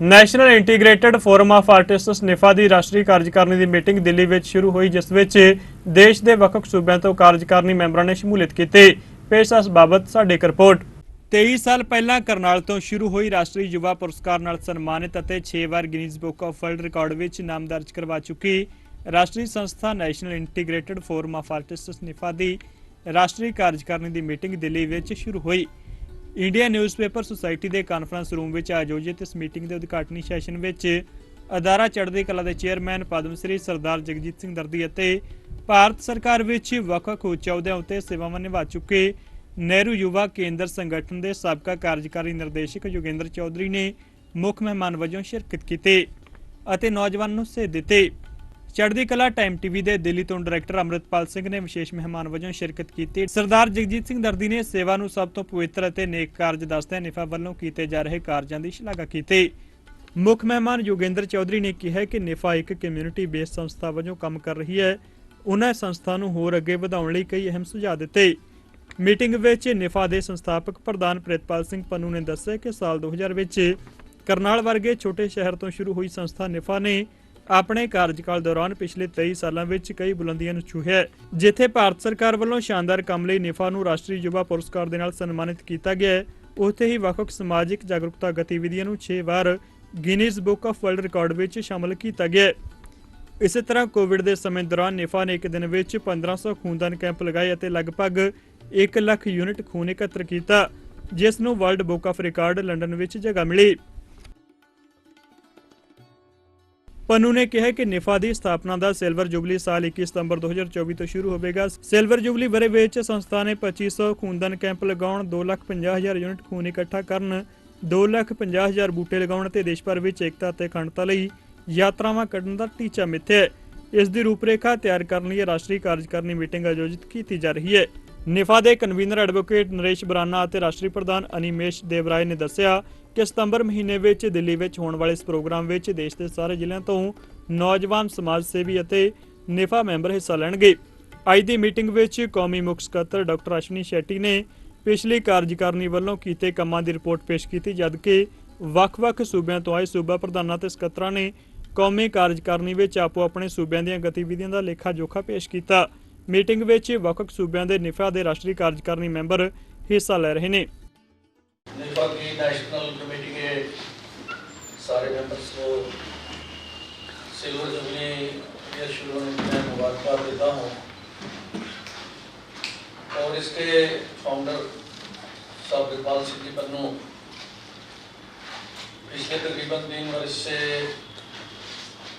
National integrated forum of artists NIFA ਦੀ ਰਾਸ਼ਟਰੀ ਕਾਰਜਕਾਰਨੀ ਦੀ ਮੀਟਿੰਗ ਦਿੱਲੀ ਵਿੱਚ ਸ਼ੁਰੂ ਹੋਈ, ਜਿਸ ਵਿੱਚ ਦੇਸ਼ ਦੇ ਵੱਖ-ਵੱਖ ਸੂਬਿਆਂ ਤੋਂ ਕਾਰਜਕਾਰਨੀ ਮੈਂਬਰਾਂ ਨੇ ਸ਼ਮੂਲੀਅਤ ਕੀਤੀ। ਪੇਸ਼ ਇਸ ਬਾਬਤ ਸਾਡੇ ਇੱਕ ਰਿਪੋਰਟ। 23 ਸਾਲ ਪਹਿਲਾਂ ਕਰਨਾਲ ਤੋਂ ਸ਼ੁਰੂ ਹੋਈ ਰਾਸ਼ਟਰੀ ਯੁਵਾ ਪੁਰਸਕਾਰ ਨਾਲ ਸਨਮਾਨਿਤ ਅਤੇ 6 ਵਾਰ Guinness book of world record ਵਿੱਚ ਨਾਮ ਦਰਜ ਕਰਵਾ ਚੁੱਕੀ। ਰਾਸ਼ਟਰੀ ਸੰਸਥਾ national integrated forum of artists NIFA ਦੀ ਰਾਸ਼ਟਰੀ ਕਾਰਜਕਾਰਨੀ ਦੀ ਮੀਟਿੰਗ ਦਿੱਲੀ ਵਿੱਚ ਸ਼ੁਰੂ ਹੋਈ। ਇੰਡੀਆ ਨਿਊਜ਼ਪੇਪਰ ਸੁਸਾਇਟੀ ਦੇ ਕਾਨਫਰੰਸ ਰੂਮ ਵਿੱਚ ਆਯੋਜਿਤ ਇਸ ਮੀਟਿੰਗ ਦੇ ਉਦਘਾਟਨੀ ਸੈਸ਼ਨ ਵਿੱਚ ਅਦਾਰਾ ਚੜ੍ਹਦੀ ਕਲਾ ਦੇ ਚੇਅਰਮੈਨ ਪਦਮ ਸ੍ਰੀ ਸਰਦਾਰ ਜਗਜੀਤ ਸਿੰਘ ਦਰਦੀ ਅਤੇ ਭਾਰਤ ਸਰਕਾਰ ਵਿੱਚ ਵੱਖ-ਵੱਖ ਉੱਚ ਅਹੁਦਿਆਂ ਉੱਤੇ ਸੇਵਾਵਾਂ ਨਿਭਾ ਚੁੱਕੇ ਨਹਿਰੂ ਯੁਵਾ ਕੇਂਦਰ ਸੰਗਠਨ ਦੇ ਸਾਬਕਾ ਕਾਰਜਕਾਰੀ ਨਿਰਦੇਸ਼ਕ ਯੋਗੇਂਦਰ ਚੌਧਰੀ ਨੇ ਮੁੱਖ ਮਹਿਮਾਨ ਵਜੋਂ ਸ਼ਿਰਕਤ ਕੀਤੀ ਅਤੇ ਨੌਜਵਾਨ ਨੂੰ ਸੇਧ ਦਿੱਤੇ। ਚੜ੍ਹਦੀ ਕਲਾ ਟਾਈਮ ਟੀਵੀ ਦੇ ਦਿੱਲੀ ਤੋਂ ਡਾਇਰੈਕਟਰ ਅੰਮ੍ਰਿਤਪਾਲ ਸਿੰਘ ਨੇ ਵਿਸ਼ੇਸ਼ ਮਹਿਮਾਨ ਵਜੋਂ ਸ਼ਿਰਕਤ ਕੀਤੀ। ਸਰਦਾਰ ਜਗਜੀਤ ਸਿੰਘ ਦਰਦੀ ਨੇ ਸੇਵਾ ਨੂੰ ਸਭ ਤੋਂ ਪਵਿੱਤਰ ਅਤੇ ਨੇਕ ਕਾਰਜ ਦੱਸਦਿਆਂ ਨਿਫਾ ਵੱਲੋਂ ਕੀਤੇ ਜਾ ਰਹੇ ਕਾਰਜਾਂ ਦੀ ਸ਼ਲਾਘਾ ਕੀਤੀ। ਮੁੱਖ ਮਹਿਮਾਨ ਯੋਗੇਂਦਰ ਚੌਧਰੀ ਨੇ ਕਿਹਾ ਕਿ ਨਿਫਾ ਇੱਕ ਕਮਿਊਨਿਟੀ ਬੇਸ ਸੰਸਥਾ ਵਜੋਂ ਕੰਮ ਕਰ ਰਹੀ ਹੈ। ਉਹਨਾਂ ਸੰਸਥਾ ਨੂੰ ਹੋਰ ਅੱਗੇ ਵਧਾਉਣ ਲਈ ਕਈ ਅਹਿਮ ਸੁਝਾਅ ਦਿੱਤੇ। ਮੀਟਿੰਗ ਵਿੱਚ ਨਿਫਾ ਦੇ ਸੰਸਥਾਪਕ ਪ੍ਰਧਾਨ ਪ੍ਰਿਤਪਾਲ ਸਿੰਘ ਪੰਨੂ ਨੇ ਦੱਸਿਆ ਕਿ ਸਾਲ 2000 ਵਿੱਚ ਕਰਨਾਲ ਵਰਗੇ ਛੋਟੇ ਸ਼ਹਿਰ ਤੋਂ ਸ਼ੁਰੂ ਹੋਈ ਸੰਸਥਾ ਨਿਫਾ ਨੇ ਆਪਣੇ ਕਾਰਜਕਾਲ ਦੌਰਾਨ ਪਿਛਲੇ 23 ਸਾਲਾਂ ਵਿੱਚ ਕਈ ਬੁਲੰਦੀਆਂ ਨੂੰ ਛੂਹਿਆ ਹੈ। ਜਿੱਥੇ ਭਾਰਤ ਸਰਕਾਰ ਵੱਲੋਂ ਸ਼ਾਨਦਾਰ ਕੰਮ ਲਈ ਨਿਫਾ ਨੂੰ ਰਾਸ਼ਟਰੀ ਯੁਵਾ ਪੁਰਸਕਾਰ ਦੇ ਨਾਲ ਸਨਮਾਨਿਤ ਕੀਤਾ ਗਿਆ ਹੈ ਉੱਥੇ ਹੀ ਵੱਖ-ਵੱਖ ਸਮਾਜਿਕ ਜਾਗਰੂਕਤਾ ਗਤੀਵਿਧੀਆਂ ਨੂੰ 6 ਵਾਰ Guinness book of world record ਵਿੱਚ ਸ਼ਾਮਲ ਕੀਤਾ ਗਿਆ ਹੈ ਇਸੇ ਤਰ੍ਹਾਂ ਕੋਵਿਡ ਦੇ ਸਮੇਂ ਦੌਰਾਨ ਨਿਫਾ ਨੇ ਇੱਕ ਦਿਨ ਵਿੱਚ 1500 ਖੂਨਦਾਨ ਕੈਂਪ ਲਗਾਏ ਅਤੇ ਲਗਭਗ 1 ਲੱਖ ਯੂਨਿਟ ਖੂਨ ਇਕੱਤਰ ਕੀਤਾ, ਜਿਸ ਨੂੰ world book of record London ਵਿੱਚ ਜਗ੍ਹਾ ਮਿਲੀ ਪਨੂ ਨੇ ਕਿਹਾ ਕਿ ਨਿਫਾ ਦੀ ਸਥਾਪਨਾ ਦਾ ਸਿਲਵਰ ਜੁਬਲੀ ਸਾਲ 21 ਸਤੰਬਰ 2024 ਤੋਂ ਸ਼ੁਰੂ ਹੋਵੇਗਾ। ਸਿਲਵਰ ਜੁਬਲੀ ਬਰੇ ਵਿੱਚ ਸੰਸਥਾ ਨੇ 2500 ਖੂਨਦਾਨ ਕੈਂਪ ਲਗਾਉਣ 250000 ਯੂਨਿਟ ਖੂਨ ਇਕੱਠਾ ਕਰਨ 250000 ਬੂਟੇ ਲਗਾਉਣ ਅਤੇ ਦੇਸ਼ ਭਰ ਵਿੱਚ ਏਕਤਾ ਅਤੇ ਅਖੰਡਤਾ ਲਈ ਯਾਤਰਾਵਾਂ ਕੱਢਣ ਦਾ ਟੀਚਾ ਮਿੱਥਿਆ। ਇਸ ਦੀ ਰੂਪਰੇਖਾ ਤਿਆਰ ਕਰਨ ਲਈ ਰਾਸ਼ਟਰੀ ਕਾਰਜਕਾਰਨੀ ਮੀਟਿੰਗ ਆਯੋਜਿਤ ਕੀਤੀ ਜਾ ਰਹੀ ਹੈ। ਨਿਫਾ ਦੇ ਕਨਵੀਨਰ ਐਡਵੋਕੇਟ ਨਰੇਸ਼ ਬਰਾਨਾ ਅਤੇ ਰਾਸ਼ਟਰੀ ਪ੍ਰਧਾਨ ਅਨੀਮੇਸ਼ ਦੇਵਰਾਏ ਨੇ ਦੱਸਿਆ ਕਿ ਸਤੰਬਰ ਮਹੀਨੇ ਵਿੱਚ ਦਿੱਲੀ ਵਿੱਚ ਹੋਣ ਵਾਲੇ ਇਸ ਪ੍ਰੋਗਰਾਮ ਵਿੱਚ ਦੇਸ਼ ਦੇ ਸਾਰੇ ਜ਼ਿਲ੍ਹਿਆਂ ਤੋਂ ਨੌਜਵਾਨ ਸਮਾਜ ਸੇਵੀ ਅਤੇ ਨਿਫਾ ਮੈਂਬਰ ਹਿੱਸਾ ਲੈਣਗੇ। ਅੱਜ ਦੀ ਮੀਟਿੰਗ ਵਿੱਚ ਕੌਮੀ ਮੁਖ ਸਕੱਤਰ ਡਾਕਟਰ ਅਸ਼ਵਨੀ ਸ਼ੈਟੀ ਨੇ ਪਿਛਲੀ ਕਾਰਜਕਾਰਨੀ ਵੱਲੋਂ ਕੀਤੇ ਕੰਮਾਂ ਦੀ ਰਿਪੋਰਟ ਪੇਸ਼ ਕੀਤੀ ਜਦਕਿ ਵੱਖ-ਵੱਖ ਸੂਬਿਆਂ ਤੋਂ ਆਏ ਸੂਬਾ ਪ੍ਰਧਾਨਾਂ ਤੇ ਸਕੱਤਰਾਂ ਨੇ ਕੌਮੀ ਕਾਰਜਕਾਰਨੀ ਵਿੱਚ ਆਪੋ ਆਪਣੇ ਸੂਬਿਆਂ ਦੀਆਂ ਗਤੀਵਿਧੀਆਂ ਦਾ ਲੇਖਾ-ਜੋਖਾ ਪੇਸ਼ ਕੀਤਾ। ਮੀਟਿੰਗ ਵਿੱਚ ਵੱਖ-ਵੱਖ ਸੂਬਿਆਂ ਦੇ ਨਿਫਾ ਦੇ ਰਾਸ਼ਟਰੀ ਕਾਰਜਕਾਰਨੀ ਮੈਂਬਰ ਹਿੱਸਾ ਲੈ ਰਹੇ ਨੇ। ਨਿਫਾ ਦੀ ਨੈਸ਼ਨਲ سارے ممبرس کو سلور جبلی یا شروع میں مبارکباد دیتا ہوں اور اس کے فاؤنڈر صاحب اقبال سدھی پنو پچھلے تقریباً تین برس سے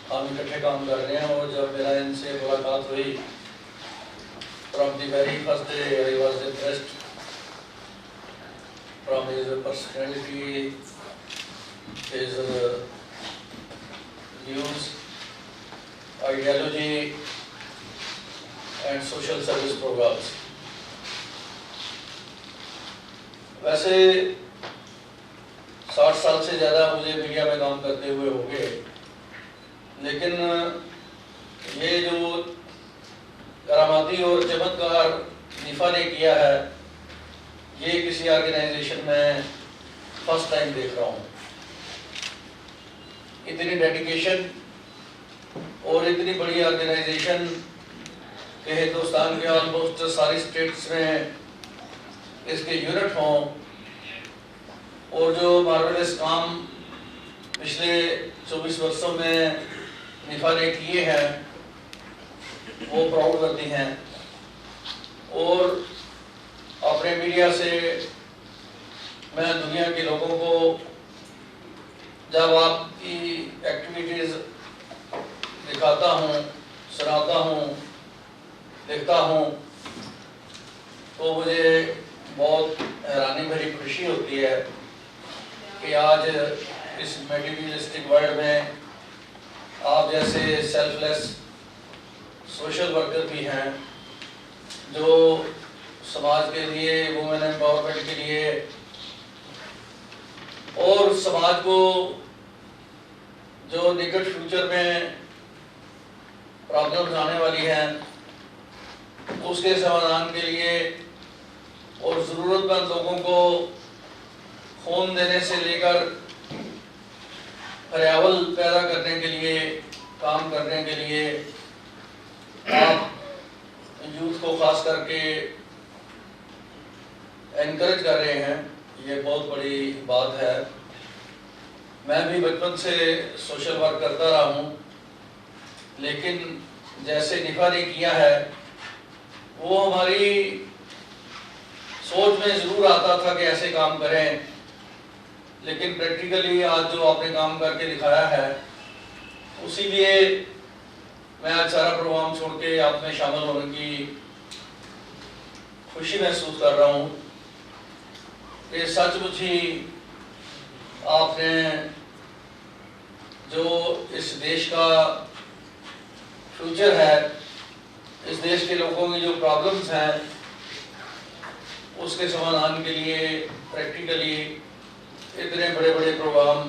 ہم اکٹھے کام کر رہے ہیں اور جب میرا ان سے ملاقات ہوئی from the very first day I was impressed from his personality is uh, news, ideology, and social service ویسے ساٹھ سال سے زیادہ مجھے میڈیا میں کام کرتے ہوئے ہو گئے لیکن یہ جو کراماتی اور چمتکار نفا نے کیا ہے یہ کسی آرگنائزیشن میں فرسٹ ٹائم دیکھ رہا ہوں۔ اتنی ڈیڈیکیشن اور اتنی بڑی آرگنائزیشن کہ ہندوستان کے آلموسٹ ساری سٹیٹس میں اس کے یونٹ ہوں اور جو مارولس کام پچھلے چوبیس برسوں میں نفا نے کیے ہیں، وہ پراؤڈ کرتی ہیں۔ اور اپنے میڈیا سے میں دنیا کے لوگوں کو جب آپ کی ایکٹیویٹیز دکھاتا ہوں، سناتا ہوں، دیکھتا ہوں، تو مجھے بہت حیرانی بھری خوشی ہوتی ہے کہ آج اس میٹیریلسٹک ورلڈ میں آپ جیسے سیلف لیس سوشل ورکر بھی ہیں، جو سماج کے لیے وومن امپاورمنٹ کے لیے اور سماج کو جو نکٹ فیوچر میں پرابلمز آنے والی ہیں، اس کے سمادھان کے لیے اور ضرورت مند لوگوں کو خون دینے سے لے کر ہریاول پیدا کرنے کے لیے، کام کرنے کے لیے آپ یوتھ کو خاص کر کے انکریج کر رہے ہیں، یہ بہت بڑی بات ہے۔ میں بھی بچپن سے سوشل ورک کرتا رہا ہوں، لیکن جیسے نفا نے کیا ہے، وہ ہماری سوچ میں ضرور آتا تھا کہ ایسے کام کریں۔ لیکن پریکٹیکلی آج جو آپ نے کام کر کے دکھایا ہے، اسی لیے میں آج سارا پروگرام چھوڑ کے آپ میں شامل ہونے کی خوشی محسوس کر رہا ہوں کہ سچ مچ ہی آپ نے جو اس دیش کا فیوچر ہے، اس دیش کے لوگوں کی جو پرابلمز ہیں، اس کے سمادھان کے لیے پریکٹیکلی اتنے بڑے بڑے پروگرام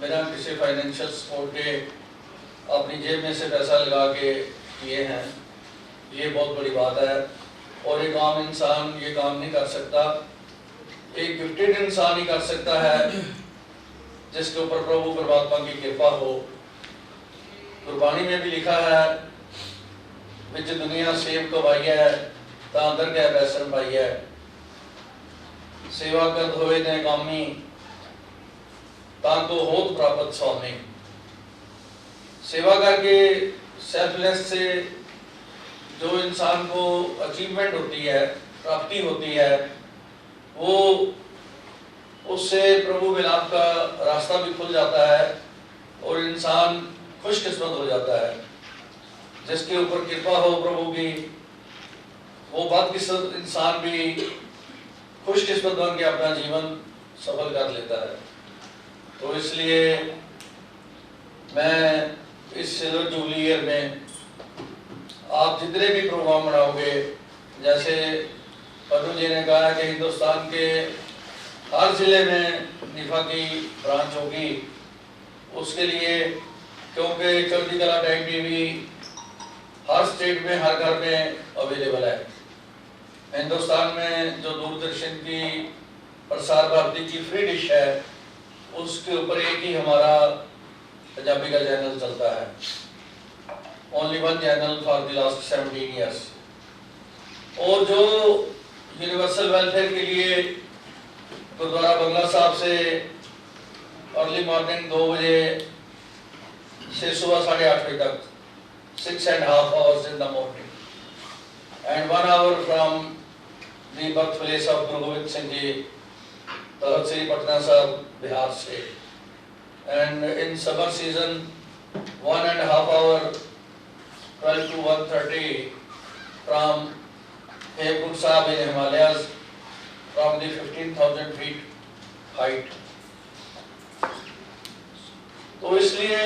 بنا کسی فائنینشیل سپورٹ کے اپنی جیب میں سے پیسہ لگا کے کیے ہیں. یہ بہت بڑی بات ہے اور ایک عام انسان یہ کام نہیں کر سکتا ایک گفٹیڈ انسان ہی کر سکتا ہے. جس کے اوپر پربھو پرماتما کی کرپا ہو۔ قربانی میں بھی لکھا ہے، وچ دنیا سیب کو بائی ہے تا اندر گئے بیسن پائی ہے سیوا کرد ہوئے نے کامی تاں کو ہوت پراپت سوامی۔ سیوا کر کے سیلفلیس سے جو انسان کو اچیومنٹ ہوتی ہے پراپتی ہوتی ہے، وہ اس سے پربھو ملاپ کا راستہ بھی کھل جاتا ہے اور انسان خوش قسمت ہو جاتا ہے۔ جس کے اوپر کرپا ہو پربھو کی وہ بد قسمت انسان بھی خوش قسمت بن کے اپنا جیون سفل کر لیتا ہے۔ تو اس لیے میں اس سلور جوبلی ایئر میں آپ جتنے بھی پروگرام بناؤ گے، جیسے پدم جی نے کہا کہ ہندوستان کے ہر ضلع میں نفا کی برانچ ہوگی۔ اس کے لیے کیونکہ چلتی کلا ٹائم ٹی وی ہر سٹیٹ میں، ہر گھر میں اویلیبل ہے۔ ہندوستان میں جو دوردرشن کی پرسار بھارتی کی فری ڈش ہے، اس کے اوپر ایک ہی ہمارا پنجابی کا چینل چلتا ہے۔ Only one channel for the last seventeen years اور جو یونیورسل ویلفیئر کے لیے گردوارہ بنگلہ صاحب سے ارلی مارننگ دو بجے سے صبح ساڑھے آٹھ بجے تک six and half hours in the morning and one hour from the birth place of Guru Gobind Singh ji تحت سری پٹنہ صاحب بہار سے and in summer season one and half hour 12 to 130 from Hemkund Sahib in Himalayas from the 15,000 feet height. تو اس لیے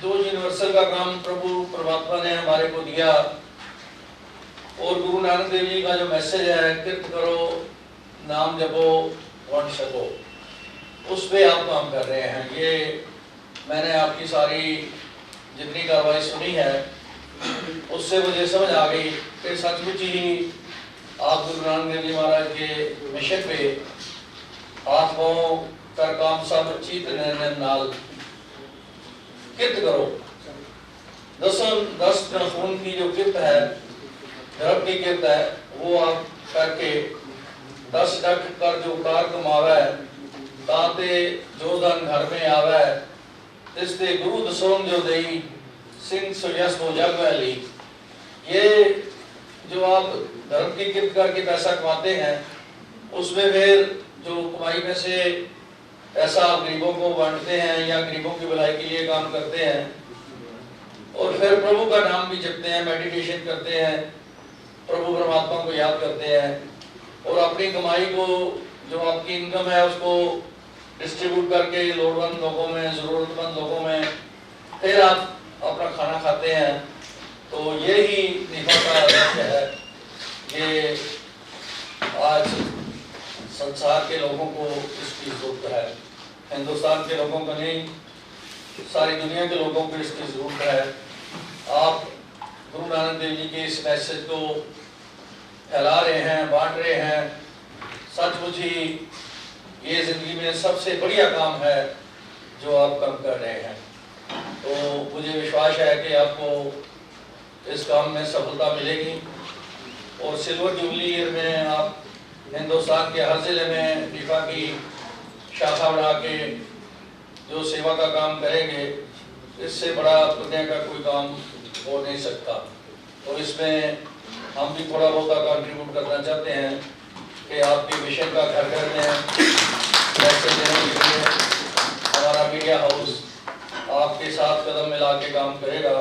جو universal کا کام پربھو پرماتما نے ہمارے کو دیا اور گرو نانک دیو جی کا جو میسج ہے کرت کرو نام جپو ون سکو اس پہ آپ کام کر رہے ہیں یہ میں نے آپ کی ساری جتنی کاروائی سنی ہے اس سے مجھے سمجھ آ گئی کہ سچ مچ ہی آپ گرو نانک دیو جی مہاراج کے مشن پہ ہاتھ پاؤں کر کام سب چیت نرنن نال کرت کرو دس دس خون کی جو کرت ہے گرب کی کرت ہے وہ آپ کر کے دس ڈک کر جو کار کماوا ہے تاتے جو دن گھر میں آوا ہے اس تے گرو دسون جو دئی سنگھ جو آپ دھرم کی کرت کر کے پیسہ کماتے ہیں، اس میں پھر جو کمائی میں سے پیسہ آپ غریبوں کو بانٹتے ہیں یا غریبوں کی بھلائی کے لیے کام کرتے ہیں، اور پھر پربھو کا نام بھی جپتے ہیں میڈیٹیشن کرتے ہیں، پربھو پرماتما کو یاد کرتے ہیں، اور اپنی کمائی کو جو آپ کی انکم ہے، اس کو ڈسٹریبیوٹ کر کے لوڑ مند لوگوں میں ضرورت مند لوگوں میں، پھر آپ اپنا کھانا کھاتے ہیں تو یہی نفا کا لکشیہ ہے کہ آج سنسار کے لوگوں کو اس کی ضرورت ہے۔ ہندوستان کے لوگوں کو نہیں، ساری دنیا کے لوگوں کو اس کی ضرورت ہے۔ آپ گرو نانک دیو جی کے اس میسج کو پھیلا رہے ہیں، بانٹ رہے ہیں۔ سچ مچ ہی یہ زندگی میں سب سے بڑھیا کام ہے جو آپ کم کر رہے ہیں۔ تو مجھے وشواس ہے کہ آپ کو اس کام میں سفلتا ملے گی۔ اور سلور جوبلی ایئر میں آپ ہندوستان کے ہر ضلع میں فیفا کی شاخا بنا کے جو سیوا کا کام کریں گے، اس سے بڑا دنیا کا کوئی کام ہو نہیں سکتا۔ اور اس میں ہم بھی تھوڑا بہت کنٹریبیوٹ کرنا چاہتے ہیں کہ آپ کے مشن کا گھر گھر میں ہمارا میڈیا ہاؤس آپ کے ساتھ قدم ملا کے کام کرے گا۔